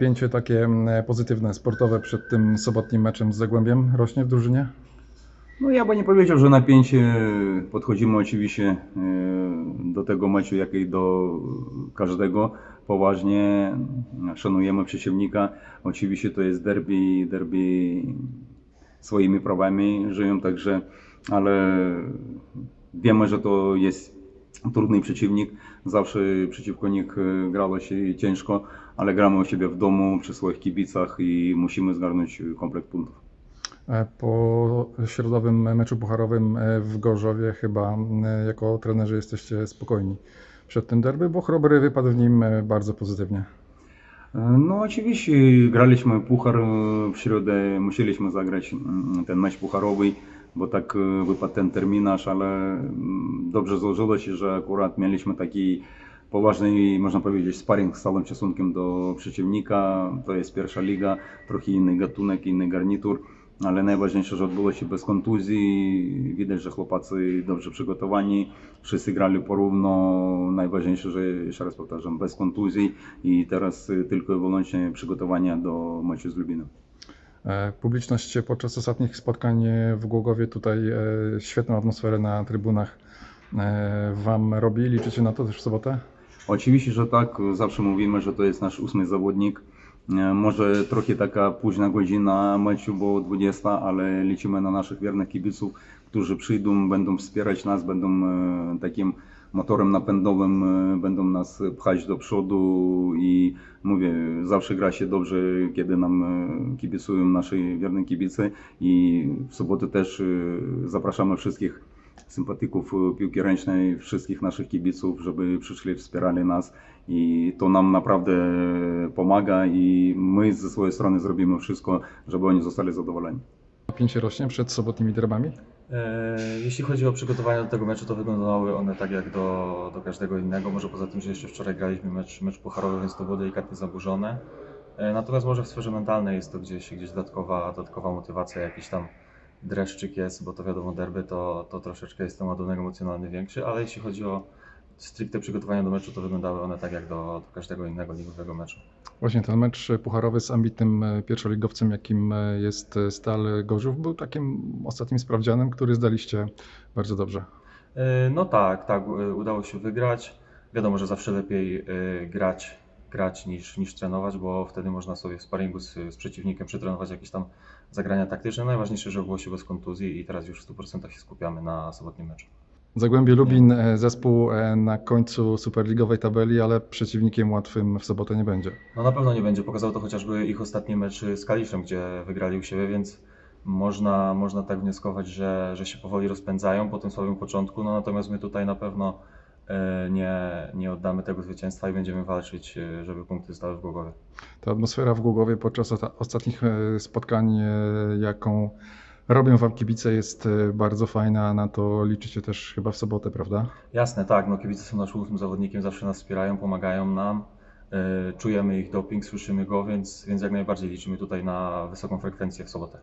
napięcie takie mm, pozytywne, sportowe przed tym sobotnim meczem z Zagłębiem rośnie w drużynie? No ja by nie powiedział, że napięcie. Podchodzimy oczywiście e, do tego meczu, jak i do każdego poważnie. Szanujemy przeciwnika. Oczywiście to jest derby, derby swoimi prawami żyją, także, ale wiemy, że to jest trudny przeciwnik. Zawsze przeciwko nich e, grało się ciężko, ale gramy u siebie w domu, przy swoich kibicach i musimy zgarnąć komplet punktów. E, Po środowym meczu pucharowym e, w Gorzowie chyba e, jako trenerzy jesteście spokojni przed tym derby, bo Chrobry wypadł w nim e, bardzo pozytywnie. No oczywiście graliśmy puchar e, w środę, musieliśmy zagrać mm, ten mecz pucharowy, bo tak e, wypadł ten terminarz, ale mm, dobrze złożyło się, że akurat mieliśmy taki poważny, można powiedzieć, sparring z całym szacunkiem do przeciwnika. To jest pierwsza liga, trochę inny gatunek, inny garnitur, ale najważniejsze, że odbyło się bez kontuzji. Widać, że chłopacy dobrze przygotowani, wszyscy grali porówno. Najważniejsze, że jeszcze raz powtarzam, bez kontuzji i teraz y, tylko i wyłącznie przygotowania do meczu z Lubinem. E, Publiczność podczas ostatnich spotkań e, w Głogowie tutaj e, świetną atmosferę na trybunach Wam robi. Liczycie na to też w sobotę? Oczywiście, że tak. Zawsze mówimy, że to jest nasz ósmy zawodnik. Może trochę taka późna godzina meczu, bo 20, ale liczymy na naszych wiernych kibiców, którzy przyjdą, będą wspierać nas, będą takim motorem napędowym, e, będą nas pchać do przodu i mówię, zawsze gra się dobrze, kiedy nam e, kibicują nasi wierni kibice i w sobotę też e, zapraszamy wszystkich sympatyków piłki ręcznej, wszystkich naszych kibiców, żeby przyszli, wspierali nas i to nam naprawdę pomaga i my ze swojej strony zrobimy wszystko, żeby oni zostali zadowoleni. Napięcie rośnie przed sobotnimi derbami? E, Jeśli chodzi o przygotowania do tego meczu, to wyglądały one tak jak do, do każdego innego. Może poza tym, że jeszcze wczoraj graliśmy mecz, mecz pucharowy, więc to było delikatnie zaburzone. E, Natomiast może w sferze mentalnej jest to gdzieś, gdzieś dodatkowa, dodatkowa motywacja, jakiś tam dreszczyk jest, bo to wiadomo derby to, to troszeczkę jest ten ładunek emocjonalny większy, ale jeśli chodzi o stricte przygotowania do meczu, to wyglądały one tak jak do, do każdego innego ligowego meczu. Właśnie ten mecz pucharowy z ambitnym e, pierwszoligowcem, jakim e, jest e, Stal Gorzów, był takim ostatnim sprawdzianem, który zdaliście bardzo dobrze. No tak, tak, udało się wygrać. Wiadomo, że zawsze lepiej grać, grać niż, niż trenować, bo wtedy można sobie w sparingu z, z przeciwnikiem przetrenować jakieś tam zagrania taktyczne. Najważniejsze, że było się bez kontuzji i teraz już w 100% się skupiamy na sobotnim meczu. Zagłębie Lubin, e, zespół e, na końcu superligowej tabeli, ale przeciwnikiem łatwym w sobotę nie będzie. No na pewno nie będzie. Pokazał to chociażby ich ostatni mecz z Kaliszem, gdzie wygrali u siebie, więc można, można tak wnioskować, że, że się powoli rozpędzają po tym słabym początku. No natomiast my tutaj na pewno e, nie, nie oddamy tego zwycięstwa i będziemy walczyć, żeby punkty zostały w Głogowie. Ta atmosfera w Głogowie podczas ostatnich spotkań, jaką robią Wam kibice, jest e, bardzo fajna. Na to liczycie też chyba w sobotę, prawda? Jasne, tak. No, kibice są naszym ufnym zawodnikiem, zawsze nas wspierają, pomagają nam. E, czujemy ich doping, słyszymy go, więc, więc jak najbardziej liczymy tutaj na wysoką frekwencję w sobotę.